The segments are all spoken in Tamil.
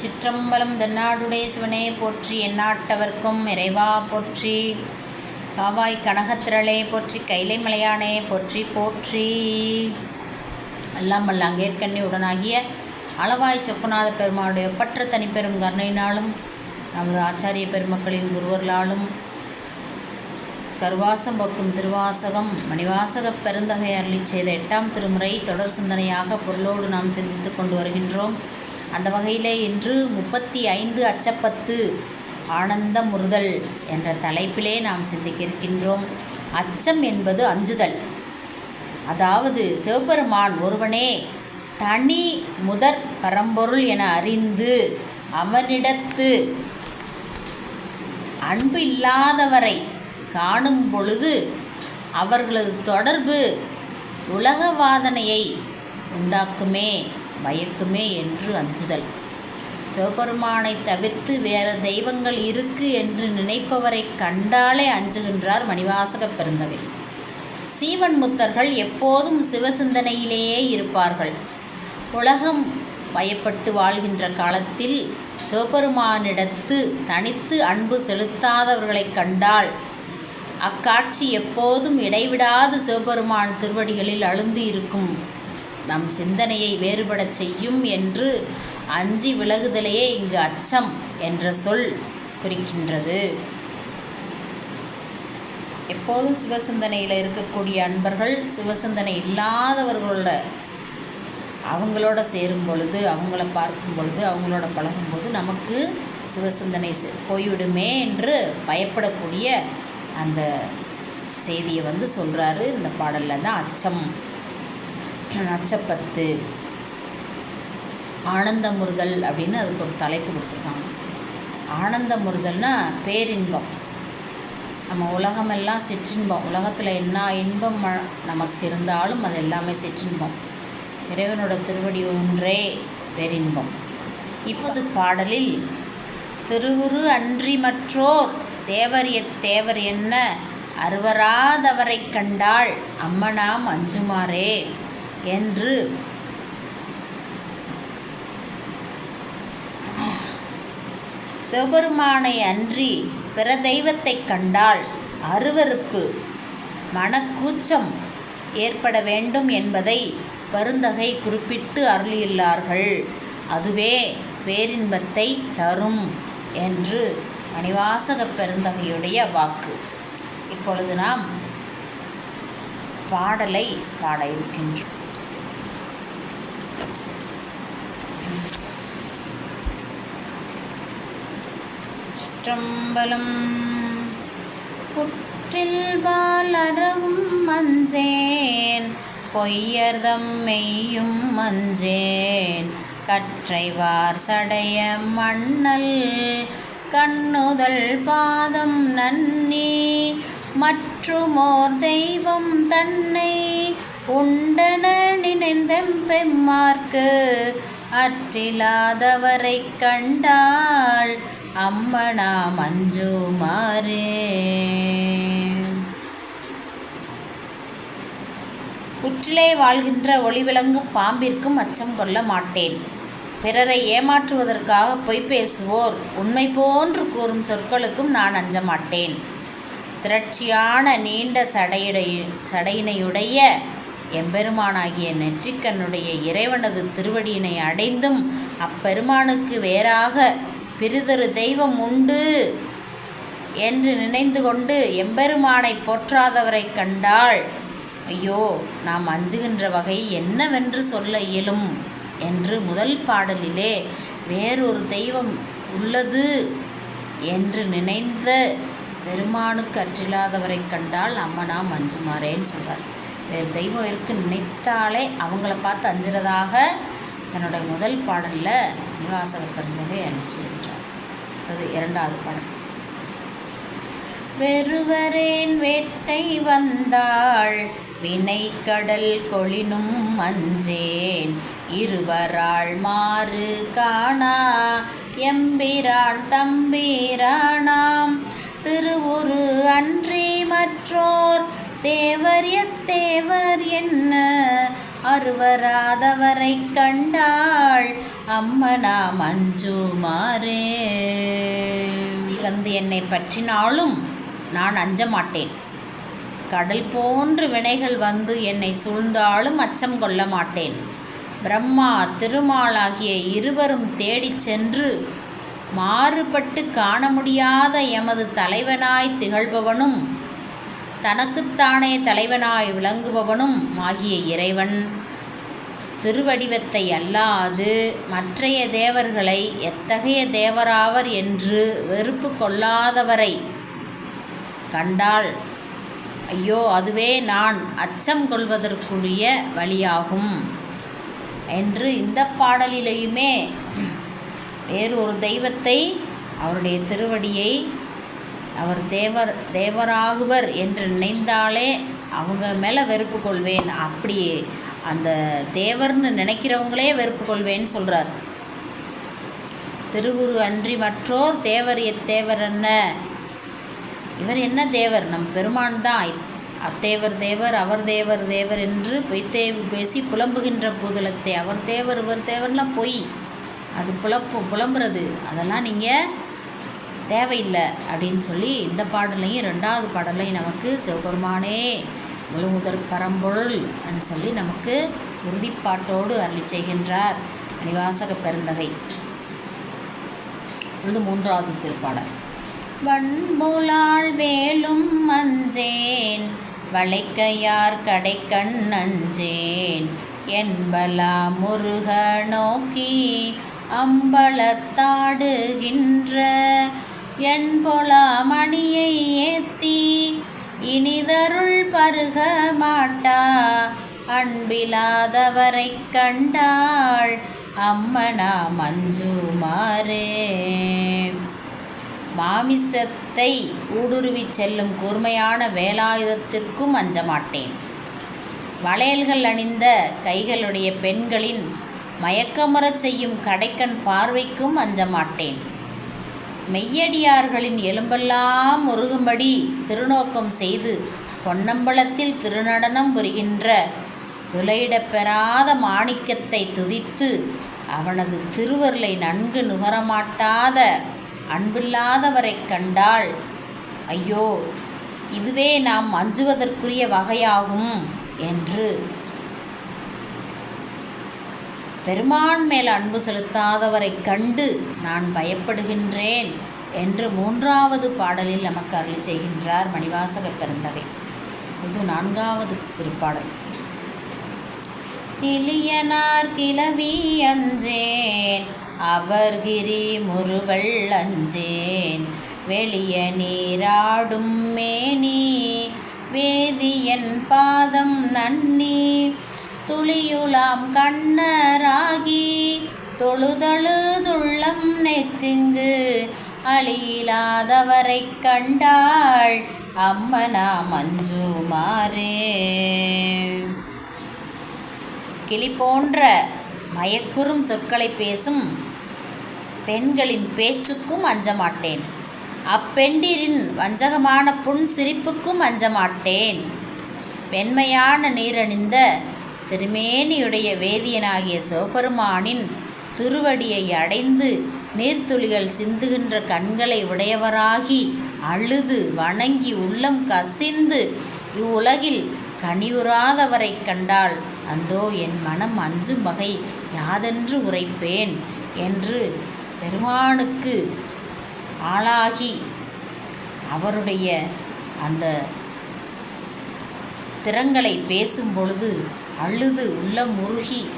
சிற்றம்பலம் தென்னாடுடைய சிவனே போற்றி எந்நாட்டவர்க்கும் இறைவா போற்றி. காவாய் கனகத்திரளே போற்றி கைலை மலையானே போற்றி போற்றி. எல்லாம் வல்ல அங்கேற்கண்ணி உடனாகிய அளவாய் சொக்குநாத பெருமானுடைய பற்ற தனிப்பெரும் கருணையினாலும் நமது ஆச்சாரிய பெருமக்களின் குருவர்களாலும் கருவாசம் பக்கும் திருவாசகம் மணிவாசகப் பெருந்தகை அருளி செய்த எட்டாம் திருமுறை தொடர் சிந்தனையாக பொருளோடு நாம் சிந்தித்து கொண்டு வருகின்றோம். அந்த வகையில் இன்று முப்பத்தி ஐந்து அச்சப்பத்து ஆனந்த முறுதல் என்ற தலைப்பிலே நாம் சிந்திக்க இருக்கின்றோம். அச்சம் என்பது அஞ்சுதல். அதாவது சிவபெருமான் ஒருவனே தனி முதற் பரம்பொருள் என அறிந்து அவனிடத்து அன்பு இல்லாதவரை காணும் பொழுது அவர்களது தொடர்பு உலக வாதனையை உண்டாக்குமே. பயக்குமே என்று அஞ்சுதல். சிவபெருமானை தவிர்த்து வேறு தெய்வங்கள் இருக்கு என்று நினைப்பவரை கண்டாலே அஞ்சுகின்றார் மணிவாசக பெருந்தகை. சீவன் முத்தர்கள் எப்போதும் சிவசிந்தனையிலேயே இருப்பார்கள். உலகம் பயப்பட்டு வாழ்கின்ற காலத்தில் சிவபெருமானிடத்து தனித்து அன்பு செலுத்தாதவர்களைக் கண்டால் அக்காட்சி எப்போதும் இடைவிடாது சிவபெருமான் திருவடிகளில் அழுந்து இருக்கும் நம் சிந்தனையை வேறுபடச் செய்யும் என்று அஞ்சி விலகுதலையே இங்கு அச்சம் என்ற சொல் குறிக்கின்றது. எப்போதும் சிவசிந்தனையில் இருக்கக்கூடிய அன்பர்கள் சிவசிந்தனை இல்லாதவர்களோட அவங்களோட சேரும் பொழுது அவங்கள பார்க்கும் பொழுது அவங்களோட பழகும்போது நமக்கு சிவசிந்தனை செ- போய்விடுமே என்று பயப்படக்கூடிய அந்த செய்தியை வந்து சொல்கிறாரு இந்த பாடலில் தான் அச்சம் அச்சப்பத்து ஆனந்தமுறுதல் அப்படின்னு அதுக்கு ஒரு தலைப்பு கொடுத்துருக்காங்க. ஆனந்தமுறுதல்னா பேரின்பம். நம்ம உலகமெல்லாம் சிற்றின்பம். உலகத்தில் என்ன இன்பம் ம- நமக்கு இருந்தாலும் அது எல்லாமே சிற்றின்பம். இறைவனோட திருவடி ஒன்றே பேரின்பம். இப்போது பாடலில் திருவுரு அன்றி மற்றோர் தேவரிய தேவர் என்ன? அருவராதவரை கண்டால் அம்மனாம் அஞ்சுமாறே. என்று. சிவபெருமானை அன்றி பிற தெய்வத்தைக் கண்டால் அருவருப்பு மனக்கூச்சம் ஏற்பட வேண்டும் என்பதை பருந்தகை குறிப்பிட்டு அருளியுள்ளார்கள். அதுவே பேரின்பத்தை தரும் என்று மணிவாசகப் பெருந்தகையுடைய வாக்கு. இப்பொழுது நாம் பாடலை பாட இருக்கின்றோம். சிற்றம்பலம் புற்றில் வாலறவும் மஞ்சேன். பொய்யர்தம் மெய்யும் மஞ்சேன். கற்றைவார் சடைய மண்ணல். கண்ணுதல் பாதம் நன்னி. மற்றுமோர் தெய்வம் தன்னை உண்டன நினைந்தெம்பெம்மார்க்கு அற்றிலாதவரை கண்டாள் அம்மனா மஞ்சுமாரே புற்றிலே வாழ்கின்ற ஒளிவிளங்கும் பாம்பிற்கும் அச்சம் கொள்ள மாட்டேன். பிறரை ஏமாற்றுவதற்காக பொய் பேசுவோர் உண்மை போன்று கூறும் சொற்களுக்கும் நான் அஞ்ச மாட்டேன். திரட்சியான நீண்ட சடையுடைய சடையினையுடைய எம்பெருமானாகிய நெற்றிக்கண்ணுடைய இறைவனது திருவடியினை அடைந்தும் அப்பெருமானுக்கு வேறாக பிறிதொரு தெய்வம் உண்டு என்று நினைந்து கொண்டு எம்பெருமானை போற்றாதவரைக் கண்டால் ஐயோ நாம் அஞ்சுகின்ற வகை என்னவென்று சொல்ல இயலும் என்று முதல் பாடலிலே வேறொரு தெய்வம் உள்ளது என்று நினைந்த பெருமானுக்கு அற்றில்லாதவரை கண்டால் அம்மனா அஞ்சுமாறேன்னு சொல்கிறார் வேறு தெய்வம் இருக்கு நினைத்தாலே அவங்கள பார்த்து அஞ்சுறதாக தன்னோட முதல் பாடலில் நிவாசக பெருந்தகை அனுப்பிச்சிருக்கிறார். அது இரண்டாவது படம். வெறுவரேன் வேட்கை வந்தாள் வினை கடல் கொளினும் மஞ்சேன் இருவராள் மாறு காணா எம்பிரான் தம்பிரானாம். திருவுரு அன்றி மற்றோர் தேவர் எத்தேவர் என்ன? அருவராதவரை கண்டாள் அம்மனா மஞ்சுமாரே நீ வந்து என்னை பற்றினாலும் நான் அஞ்ச மாட்டேன் கடல் போன்று வினைகள் வந்து என்னை சூழ்ந்தாலும் அச்சம் கொள்ள மாட்டேன். பிரம்மா திருமாலாகிய இருவரும் தேடிச் சென்று மாறுபட்டு காண முடியாத எமது தலைவனாய் திகழ்பவனும் தனக்குத்தானே தலைவனாய் விளங்குபவனும் ஆகிய இறைவன். திருவடிவத்தை அல்லாது மற்றைய தேவர்களை எத்தகைய தேவராவர் என்று வெறுப்பு கொள்ளாதவரை கண்டால் ஐயோ அதுவே நான் அச்சம் கொள்வதற்குரிய வழியாகும் என்று இந்த பாடலிலேயுமே வேறு ஒரு தெய்வத்தை அவருடைய திருவடியை அவர் தேவர் தேவராகுவர் என்று நினைந்தாலே அவங்க மேலே வெறுப்பு கொள்வேன். அப்படி அந்த தேவர்னு நினைக்கிறவங்களே வெறுப்பு கொள்வேன்னு சொல்கிறார் திருவுரு அன்றி மற்றோர் தேவர் எத்தேவர் என்ன? இவர் என்ன தேவர்? நம் பெருமான் தான். அத்தேவர் தேவர் அவர் தேவர் தேவர் என்று பொய்த்தே பேசி புலம்புகின்ற பூதலத்தை. அவர் தேவர் இவர் தேவர்லாம் பொய். அது புலப்பு புலம்புறது. அதெல்லாம் நீங்கள் தேவையில்லை அப்படின்னு சொல்லி இந்த பாடலையும் ரெண்டாவது பாடலையும் நமக்கு சிவபெருமானே முழுமுதற் பரம்பொருள் அப்படின்னு சொல்லி நமக்கு உறுதிப்பாட்டோடு அருளி செய்கின்றார் நிவாசக பெருந்தகை. இது மூன்றாவது திருப்பாடல். வன்முலாள் வேலும் அஞ்சேன் வளைக்கையார் கடைக்கண் அஞ்சேன் என்பலா முருக நோக்கி அம்பலத்தாடுகின்ற என்பொலா மணியை ஏத்தி இனிதருள் பருக மாட்டா. அன்பிலாதவரை கண்டாள் அம்மனா மஞ்சுமாரே மாமிசத்தை ஊடுருவிச் செல்லும் கூர்மையான வேலாயுதத்திற்கும் அஞ்ச மாட்டேன் வளையல்கள் அணிந்த கைகளுடைய பெண்களின் மயக்கமுறச் செய்யும் கடைக்கண் பார்வைக்கும் அஞ்ச மாட்டேன் மெய்யடியார்களின் எலும்பெல்லாம் முருகும்படி திருநோக்கம் செய்து பொன்னம்பலத்தில் திருநடனம் புரிகின்ற துளையிடப் பெறாத மாணிக்கத்தை துதித்து அவனது திருவருளை நன்கு நுகரமாட்டாத அன்பில்லாதவரை கண்டால் ஐயோ இதுவே நாம் அஞ்சுவதற்குரிய வகையாகும் என்று பெருமான் மேல் அன்பு செலுத்தாதவரை கண்டு நான் பயப்படுகின்றேன் என்று மூன்றாவது பாடலில் நமக்கு அருளி செய்கின்றார் மணிவாசக பெருந்தகை. இது நான்காவது திருப்பாடல். கிளியனார் கிளவி அஞ்சேன் அவர்கிரி முருவள் அஞ்சேன் வெளிய நீராடும் மேனி வேதியன் பாதம் நன்னி துளியுலாம் கண்ணராகி தொழுதழுதுள்ளம் நெக்குங்கு. அழியிலாதவரை கண்டாள் அம்மனா மஞ்சுமாரே கிளி போன்ற மயக்குறும் சொற்களை பேசும் பெண்களின் பேச்சுக்கும் அஞ்சமாட்டேன். அப்பெண்டிரின் வஞ்சகமான புன் சிரிப்புக்கும் அஞ்ச மாட்டேன் வெண்மையான நீரணிந்த திருமேனியுடைய வேதியனாகிய சிவபெருமானின் திருவடியை அடைந்து நீர்த்துளிகள் சிந்துகின்ற கண்களை உடையவராகி அழுது வணங்கி உள்ளம் கசிந்து இவ்வுலகில் கனிவுறாதவரைக் கண்டால் அந்தோ என் மனம் அஞ்சும் வகை யாதென்று உரைப்பேன் என்று பெருமானுக்கு ஆளாகி அவருடைய அந்த திறங்களை பேசும் பொழுது அழுது உள்ளம் முருகி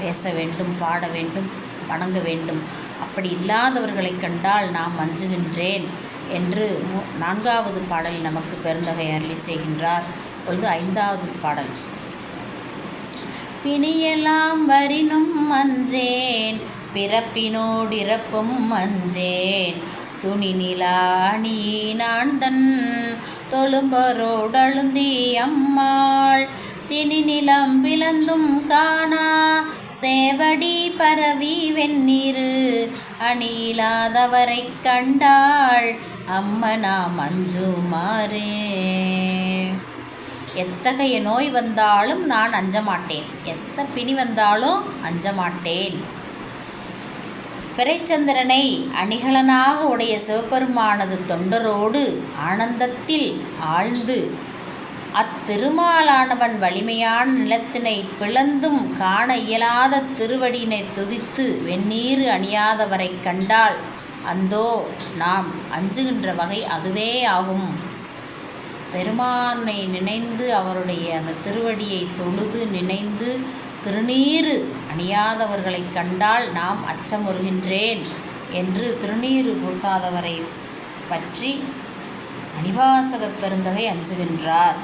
பேச வேண்டும் பாட வேண்டும் வணங்க வேண்டும். அப்படி இல்லாதவர்களைக் கண்டால் நாம் அஞ்சுகின்றேன் என்று நான்காவது பாடல் நமக்கு பெருந்தகை அருளி செய்கின்றார். பொழுது ஐந்தாவது பாடல். பிணியெல்லாம் வரினும் அஞ்சேன் பிறப்பினோடிறப்பும் அஞ்சேன். துணி நிலாணி நான் தன் தொழும்பரோடழுந்தி அம்மாள். தினி நிலம் பிளந்தும் காணா. சேவடி பரவி வெந்நீரு. அணியிலாதவரை கண்டாள் அம்மனா மஞ்சுமாரே எத்தகைய நோய் வந்தாலும் நான் அஞ்ச மாட்டேன் எத்த பிணி வந்தாலும் அஞ்ச மாட்டேன் பிறைச்சந்திரனை அணிகலனாக உடைய சிவபெருமானது தொண்டரோடு ஆனந்தத்தில் ஆழ்ந்து அத்திருமாலானவன் வலிமையான நிலத்தினை பிளந்தும் காண இயலாத திருவடியினை துதித்து வெந்நீர் அணியாதவரை கண்டால் அந்தோ நாம் அஞ்சுகின்ற வகை அதுவே ஆகும் பெருமானை நினைந்து அவருடைய அந்த திருவடியை தொழுது நினைந்து திருநீறு அணியாதவர்களை கண்டால் நாம் அச்சமுறுகின்றேன் என்று திருநீறு பூசாதவரை பற்றி அணிவாசகப் பெருந்தகை அஞ்சுகின்றார்.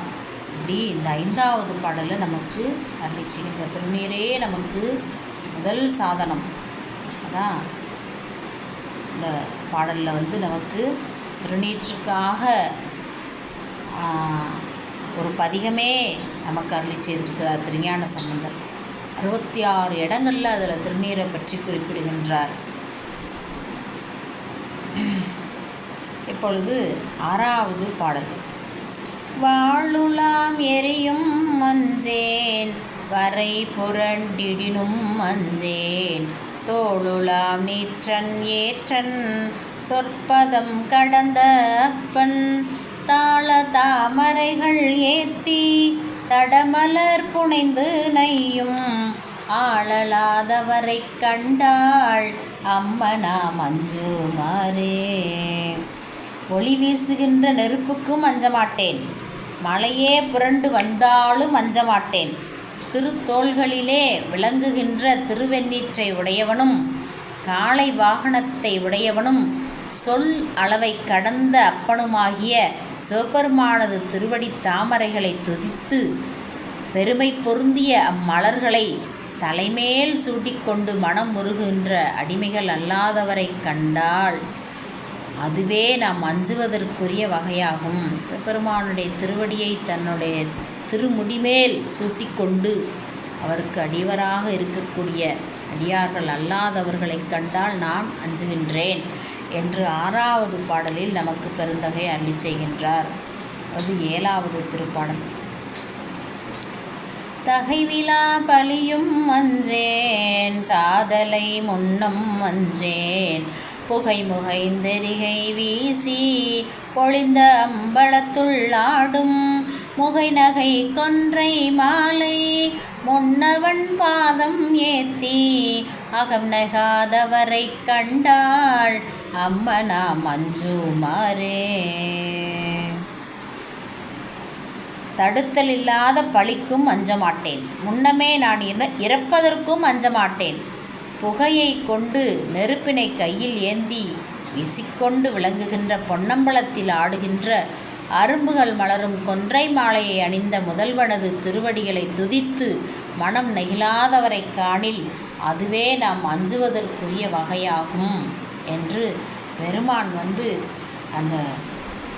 இப்படி இந்த ஐந்தாவது பாடலில் நமக்கு அருளிச்சுகின்ற திருநீரே நமக்கு முதல் சாதனம். அதான் இந்த பாடலில் வந்து நமக்கு திருநீற்றுக்காக ஒரு பதிகமே நமக்கு அருளி செய்திருக்கிறார் திருஞான சம்பந்தர். அறுபத்தி ஆறு இடங்களில் அதில் திருநீரை பற்றி குறிப்பிடுகின்றார். இப்பொழுது ஆறாவது பாடல். வாழுலாம் எரியும் மஞ்சேன் வரை புரண்டிடினும் மஞ்சேன். தோளுலாம் நீற்றன் ஏற்றன் சொற்பதம் கடந்த அப்பன். தாள தாமரைகள் ஏத்தி தடமலர் புனைந்து நையும் ஆளலாதவரை கண்டாள் அம்மனா மஞ்சுமாரே ஒளி வீசுகின்ற நெருப்புக்கும் அஞ்ச மாட்டேன் மலையே புரண்டு வந்தாலும் அஞ்சமாட்டேன். திருத்தோள்களிலே விளங்குகின்ற திருவெண்ணீற்றை உடையவனும் காளை வாகனத்தை உடையவனும் சொல் அளவை கடந்த அப்பனுமாகிய சிவபெருமானது திருவடி தாமரைகளை துதித்து பெருமை பொருந்திய அம்மலர்களை தலைமேல் சூட்டிக்கொண்டு மனம் முருகுகின்ற அடிமைகள் அல்லாதவரை கண்டால் அதுவே நாம் அஞ்சுவதற்குரிய வகையாகும். சிவபெருமானுடைய திருவடியை தன்னுடைய திருமுடிமேல் சூட்டிக்கொண்டு அவருக்கு அடிவராக இருக்கக்கூடிய அடியார்கள் அல்லாதவர்களை கண்டால் நான் அஞ்சுகின்றேன் என்று ஆறாவது பாடலில் நமக்கு பெருந்தகை அள்ளி செய்கின்றார். அது ஏழாவது திருப்பாடல். தகைவிழா பலியும் அஞ்சேன் சாதலை முன்னம் அஞ்சேன் புகை முகைந்தெரிகை வீசி பொழிந்த அம்பலத்துள்ளாடும் முகை நகை கொன்றை மாலை. முன்னவன் பாதம் ஏத்தி அகம் நகாதவரை கண்டாள் அம்மனா மஞ்சுமாரே தடுத்தல் இல்லாத பழிக்கும் அஞ்ச மாட்டேன் முன்னமே நான் இற இறப்பதற்கும் அஞ்ச மாட்டேன் புகையை கொண்டு நெருப்பினை கையில் ஏந்தி வீசிக்கொண்டு விளங்குகின்ற பொன்னம்பலத்தில் ஆடுகின்ற அரும்புகள் மலரும் கொன்றை மாலையை அணிந்த முதல்வனது திருவடிகளை துதித்து மனம் நெகிழாதவரை காணில் அதுவே நாம் அஞ்சுவதற்குரிய வகையாகும் என்று பெருமான் வந்து அந்த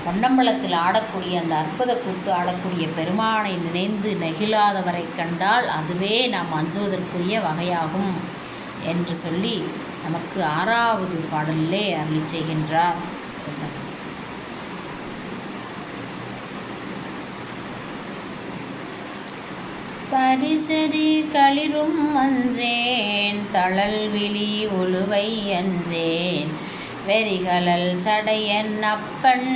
பொன்னம்பலத்தில் ஆடக்கூடிய அந்த அற்புத கூத்து ஆடக்கூடிய பெருமானை நினைந்து நெகிழாதவரை கண்டால் அதுவே நாம் அஞ்சுவதற்குரிய வகையாகும். என்று சொல்லி நமக்கு ஆறாவது பாடலிலே அருளி செய்கின்றார் தரிசரி களிரும் அஞ்சேன் தளல் விழி ஒழுவை அஞ்சேன். வெறிகளல் சடையன் அப்பன்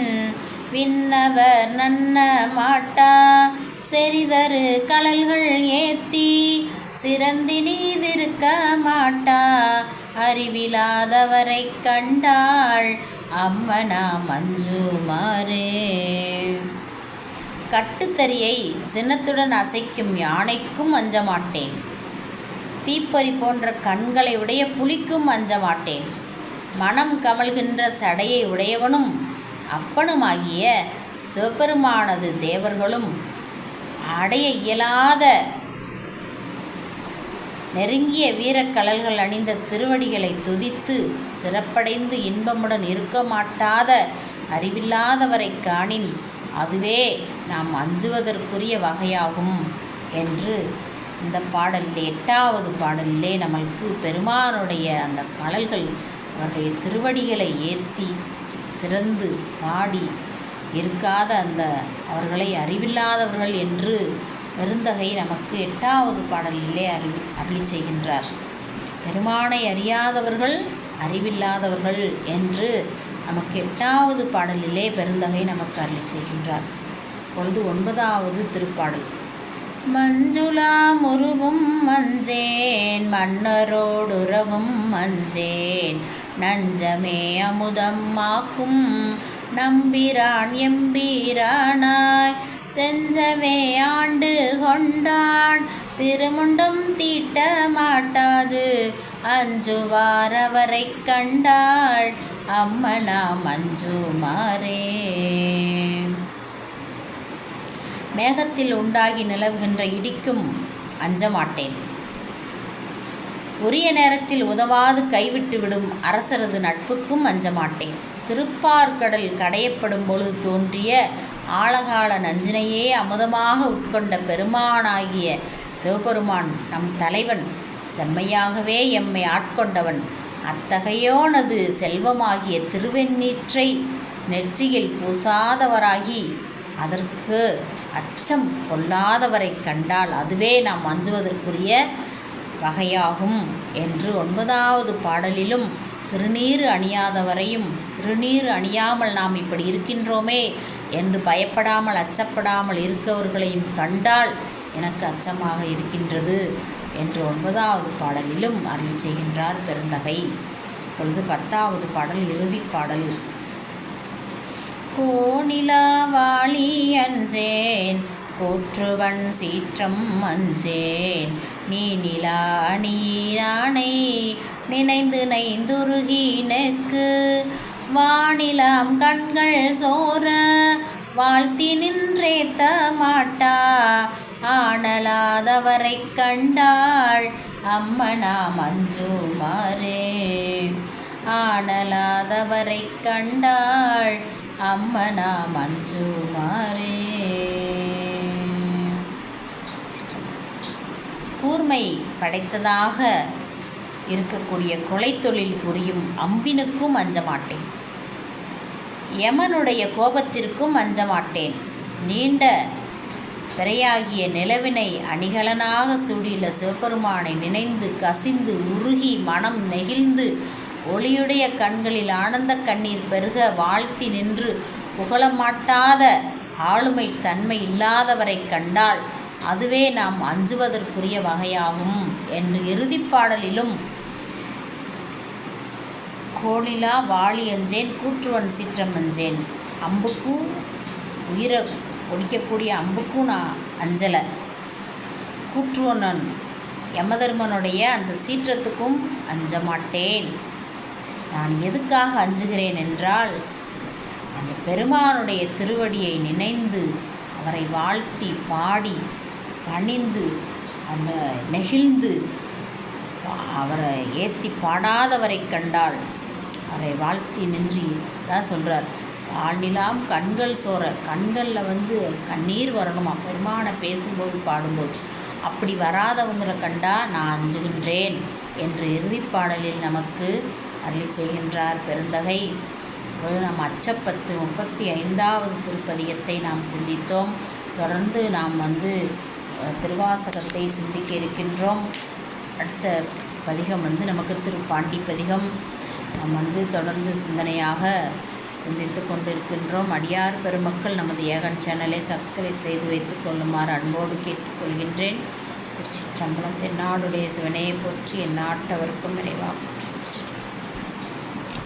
விண்ணவர் நன்ன மாட்டா. செறிதரு கலல்கள் ஏத்தி சிறந்தி நீதிருக்க மாட்டா அறிவிலாதவரை கண்டாள் அம்மனா மஞ்சுமாரே கட்டுத்தறியை சினத்துடன் அசைக்கும் யானைக்கும் அஞ்ச மாட்டேன் தீப்பறி போன்ற கண்களை உடைய புலிக்கும் அஞ்ச மாட்டேன் மனம் கமல்கின்ற சடையை உடையவனும் அப்பனுமாகிய சிவபெருமானது தேவர்களும் அடைய இயலாத நெருங்கிய வீரக்கலல்கள் அணிந்த திருவடிகளை துதித்து சிறப்படைந்து இன்பமுடன் இருக்க மாட்டாத அறிவில்லாதவரை காணின் அதுவே நாம் அஞ்சுவதற்குரிய வகையாகும் என்று இந்த பாடலில் எட்டாவது பாடலிலே நம்மளுக்கு பெருமானுடைய அந்த கலல்கள் அவருடைய திருவடிகளை ஏற்றி சிறந்து பாடி இருக்காத அந்த அவர்களை அறிவில்லாதவர்கள் என்று பெருந்தகை நமக்கு எட்டாவது பாடலிலே அறி அருளி செய்கின்றார். பெருமானை அறியாதவர்கள் அறிவில்லாதவர்கள் என்று நமக்கு எட்டாவது பாடலிலே பெருந்தகை நமக்கு அருளி செய்கின்றார். பொழுது ஒன்பதாவது திருப்பாடல். மஞ்சுளா முருவும் மஞ்சேன் மன்னரோடுறவும் மஞ்சேன் நஞ்சமே அமுதம் ஆக்கும் நம்பிரான் எம்பீரானாய் செஞ்சவே ஆண்டு கொண்டான். திருமுண்டும் தீட்ட மாட்டாது. அஞ்சுவார் அவரை கண்டாள். அம்மனா மஞ்சுமாரே மேகத்தில் உண்டாகி நிலவுகின்ற இடிக்கும் அஞ்சமாட்டேன். உரிய நேரத்தில் உதவாது கைவிட்டு விடும் அரசரது நட்புக்கும் அஞ்சமாட்டேன். திருப்பார்கடல் கடையப்படும் பொழுது தோன்றிய ஆழகால நஞ்சினையே அமுதமாக உட்கொண்ட பெருமானாகிய சிவபெருமான் நம் தலைவன் செம்மையாகவே எம்மை ஆட்கொண்டவன். அத்தகையோனது செல்வமாகிய திருவெண்ணீற்றை நெற்றியில் பூசாதவராகி அதற்கு அச்சம் கொள்ளாதவரை கண்டால் அதுவே நாம் அஞ்சுவதற்குரிய வகையாகும் என்று ஒன்பதாவது பாடலிலும் திருநீறு அணியாதவரையும் திருநீறு அணியாமல் நாம் இப்படி இருக்கின்றோமே என்று பயப்படாமல் அச்சப்படாமல் இருக்கவர்களையும் கண்டால் எனக்கு அச்சமாக இருக்கின்றது என்று ஒன்பதாவது பாடலிலும் அருளி செய்கின்றார் பெருந்தகை. இப்பொழுது பத்தாவது பாடல் இறுதிப் பாடல். கோணிலா வாளி அஞ்சேன் கூற்றுவன் சீற்றம் அஞ்சேன் நீ நிலா அணியானை நினைந்து நைந்துருகினக்கு வானிலம் கண்கள் சோர வாழ்த்தி நின்றேத்த மாட்டா ஆனலாதவரை கண்டாள் அம்மனா மஞ்சுமாரே ஆனலாதவரை கண்டாள் அம்மனா மஞ்சுமாரே கூர்மை படைத்ததாக இருக்கக்கூடிய கொலை தொழில் புரியும் அம்பினுக்கும் அஞ்ச மாட்டேன் யமனுடைய கோபத்திற்கும் அஞ்ச மாட்டேன் நீண்ட பிறையாகிய நிலவினை அணிகலனாக சூடியுள்ள சிவபெருமானை நினைந்து கசிந்து உருகி மனம் நெகிழ்ந்து ஒளியுடைய கண்களில் ஆனந்த கண்ணீர் பெருக வாழ்த்தி நின்று புகழமாட்டாத ஆளுமை தன்மை இல்லாதவரை கண்டால் அதுவே நாம் அஞ்சுவதற்குரிய வகையாகும். என்று இறுதிப் பாடலிலும் கோணிலா வாளி அஞ்சேன் கூற்றுவன் சீற்றம் அஞ்சேன். அம்புக்கும் உயிரை ஒடிக்கக்கூடிய அம்புக்கும் நான் அஞ்சலை. கூற்றுவனன் யமதர்மனுடைய அந்த சீற்றத்துக்கும் அஞ்ச மாட்டேன் நான் எதுக்காக அஞ்சுகிறேன் என்றால் அந்த பெருமானுடைய திருவடியை நினைந்து அவரை வாழ்த்தி பாடி பணிந்து அந்த நெகிழ்ந்து அவரை ஏற்றி பாடாதவரை கண்டால் அவரை வாழ்த்தி நின்றி தான் சொல்கிறார் வாழ்நிலாம் கண்கள் சோர கண்களில் வந்து கண்ணீர் வரணுமா? பெருமானை பேசும்போது பாடும்போது. அப்படி வராதவங்களை கண்டா நான் அஞ்சுகின்றேன் என்று இறுதிப்பாடலில் நமக்கு அருளி செய்கின்றார் பெருந்தகை. இப்பொழுது நாம் அச்சப்பத்து முப்பத்தி ஐந்தாவது திருப்பதிகத்தை நாம் சிந்தித்தோம். தொடர்ந்து நாம் வந்து திருவாசகத்தை சிந்திக்க இருக்கின்றோம். அடுத்த பதிகம் வந்து நமக்கு திருப்பாண்டி பதிகம் நாம் வந்து தொடர்ந்து சிந்தனையாக சிந்தித்து கொண்டிருக்கின்றோம். அடியார் பெருமக்கள் நமது ஏகன் சேனலை சப்ஸ்கிரைப் செய்து வைத்துக் கொள்ளுமாறு அன்போடு கேட்டுக்கொள்கின்றேன். திருச்சிற்றம்பலம் தென்னாடுடைய சிவனையை போற்றி என் நாட்டவருக்கும் நிறைவாகும்